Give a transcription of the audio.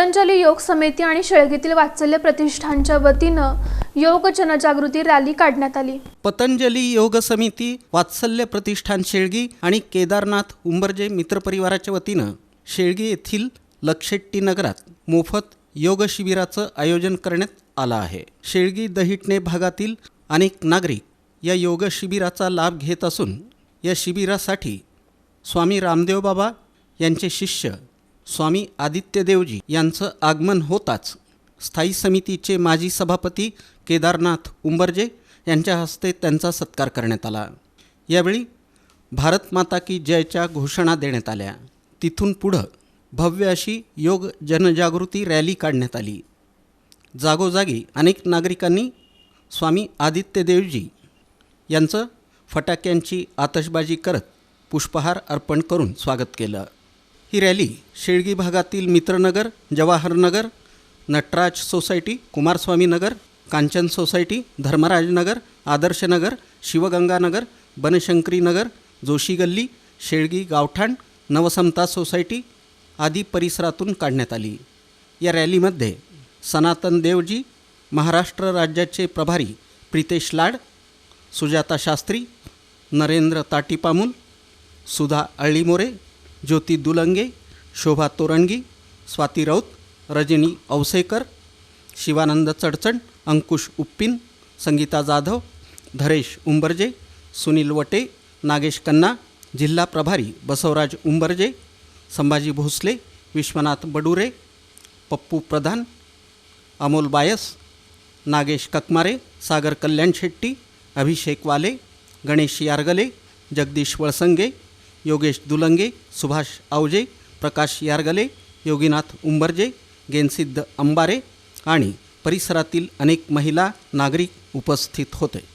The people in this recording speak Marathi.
पतंजली योग समिती आणि शेळगीतील वात्सल्य प्रतिष्ठानच्या वतीनं योग जनजागृती रॅली काढण्यात आली. पतंजली योग समिती वात्सल्य प्रतिष्ठान शेळगी आणि केदारनाथ उंबरजे मित्रपरिवाराच्या वतीनं शेळगी येथील लक्षेट्टी नगरात मोफत योग शिबिराचं आयोजन करण्यात आलं आहे. शेळगी दहिटणे भागातील अनेक नागरिक या योग शिबिराचा लाभ घेत असून या शिबिरासाठी स्वामी रामदेव बाबा यांचे शिष्य स्वामी आदित्यदेवजी यांचं आगमन होताच. स्थायी समितीचे माजी सभापती केदारनाथ उंबरजे यांच्या हस्ते त्यांचा सत्कार करण्यात आला. यावेळी भारत माता की जयच्या घोषणा देण्यात आल्या. तिथून पुढं भव्य अशी योग जनजागृती रॅली काढण्यात आली. जागोजागी अनेक नागरिकांनी स्वामी आदित्यदेवजी यांचं फटाक्यांची आतषबाजी करत पुष्पहार अर्पण करून स्वागत केलं. ही रॅली शेळगी भागातील मित्रनगर जवाहरनगर नटराज सोसायटी कुमारस्वामी नगर कांचन सोसायटी धर्मराजनगर आदर्शनगर शिवगंगानगर बनशंकरी नगर जोशी गल्ली शेळगी गावठाण नवसमता सोसायटी आदी परिसरातून काढण्यात आली. या रॅलीमध्ये सनातन देवजी महाराष्ट्र राज्याचे प्रभारी प्रितेश लाड सुजाता शास्त्री नरेंद्र ताटीपामुल सुधा अळीमोरे ज्योती दुलंगे शोभा तोरणगी स्वाती राऊत रजनी औसेकर शिवानंद चडचण अंकुश उप्पिन संगीता जाधव धरेश उंबरजे सुनील वटे नागेश कन्ना जिल्हा प्रभारी बसवराज उंबरजे संभाजी भोसले विश्वनाथ बडुरे पप्पू प्रधान अमोल बायस नागेश ककमारे सागर कल्याण शेट्टी अभिषेक वाले गणेश यारगले जगदीश वळसंगे योगेश दुलंगे सुभाष आवजे प्रकाश यारगले योगीनाथ उंबरजे गेनसिद्ध अंबारे आणि परिसरातील अनेक महिला नागरिक उपस्थित होते.